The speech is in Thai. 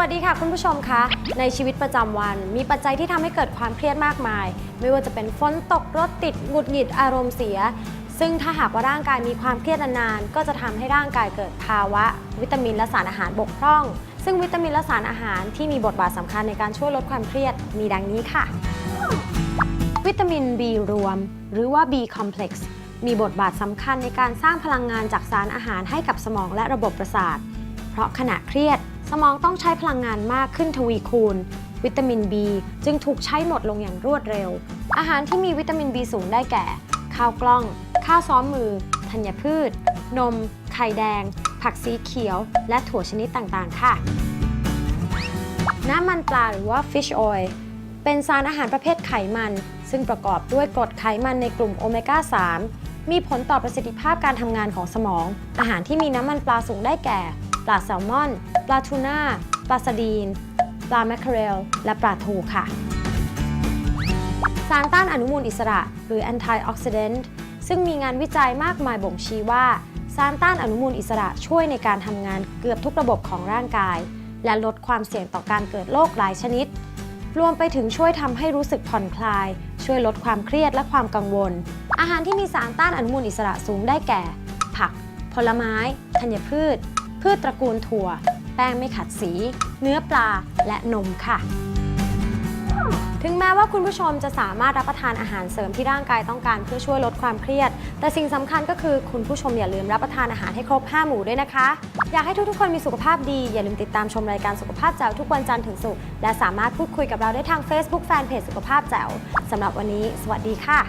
วัสดีค่ะคุณผู้ชมคะในชีวิตประจำวัน มีปัจจัยที่ทำให้เกิดความเครียดมากมาย ไม่ว่าจะเป็นฝนตกรถติดหงุดหงิดอารมณ์เสีย ซึ่งถ้าหากว่าร่างกายมีความเครียดนานๆก็จะทำให้ร่างกายเกิดภาวะ วิตามินและสารอาหารบกพร่อง ซึ่งวิตามินและสารอาหารที่มีบทบาทสำคัญในการช่วยลดความเครียดมีดังนี้ค่ะ วิตามิน B รวม หรือว่า B complex มีบทบาทสำคัญในการสร้างพลังงานจากสารอาหารให้กับสมองและระบบประสาท เพราะขณะเครียด สมองต้องใช้พลังงานมากขึ้นทวีคูณ วิตามิน B จึงถูกใช้หมดลงอย่างรวดเร็ว อาหารที่มีวิตามิน B สูงได้แก่ ข้าวกล้อง ข้าวซ้อมมือ ธัญพืช นม ไข่แดง ผักสีเขียว และถั่วชนิดต่างๆ ค่ะ น้ำมันปลาหรือว่า fish oil เป็นสารอาหารประเภทไขมัน ซึ่งประกอบด้วยกรดไขมันในกลุ่มโอเมก้า 3 มีผลต่อประสิทธิภาพการทำงานของสมอง อาหารที่มีน้ำมันปลาสูงได้แก่ ปลาแซลมอน ปลาทูน่า ปลาสดีน ปลาแมคเคอเรล และปลาทูค่ะ สารต้านอนุมูลอิสระ หรือ antioxidant ซึ่งมีงานวิจัยมากมายบ่งชี้ว่า สารต้านอนุมูลอิสระช่วยในการทำงานเกือบทุกระบบของร่างกาย และลดความเสี่ยงต่อการเกิดโรคหลายชนิด รวมไปถึงช่วยทำให้รู้สึกผ่อนคลาย ช่วยลดความเครียดและความกังวล อาหารที่มีสารต้านอนุมูลอิสระสูงได้แก่ ผัก ผลไม้ ธัญพืช พืชตระกูลถั่ว แป้งไม่ขัดสี เนื้อปลาและนมค่ะ ถึงแม้ว่าคุณผู้ชมจะสามารถรับประทานอาหารเสริมที่ร่างกายต้องการเพื่อช่วยลดความเครียด แต่สิ่งสำคัญก็คือคุณผู้ชมอย่าลืมรับประทานอาหารให้ครบ 5 หมู่ด้วยนะคะ อยากให้ทุกๆ คนมีสุขภาพดี อย่าลืมติดตามชมรายการสุขภาพแจ๋วทุกวันจันทร์ถึงศุกร์และสามารถพูดคุยกับเราได้ทาง Facebook Fanpage สุขภาพแจ๋วสำหรับวันนี้ สวัสดีค่ะ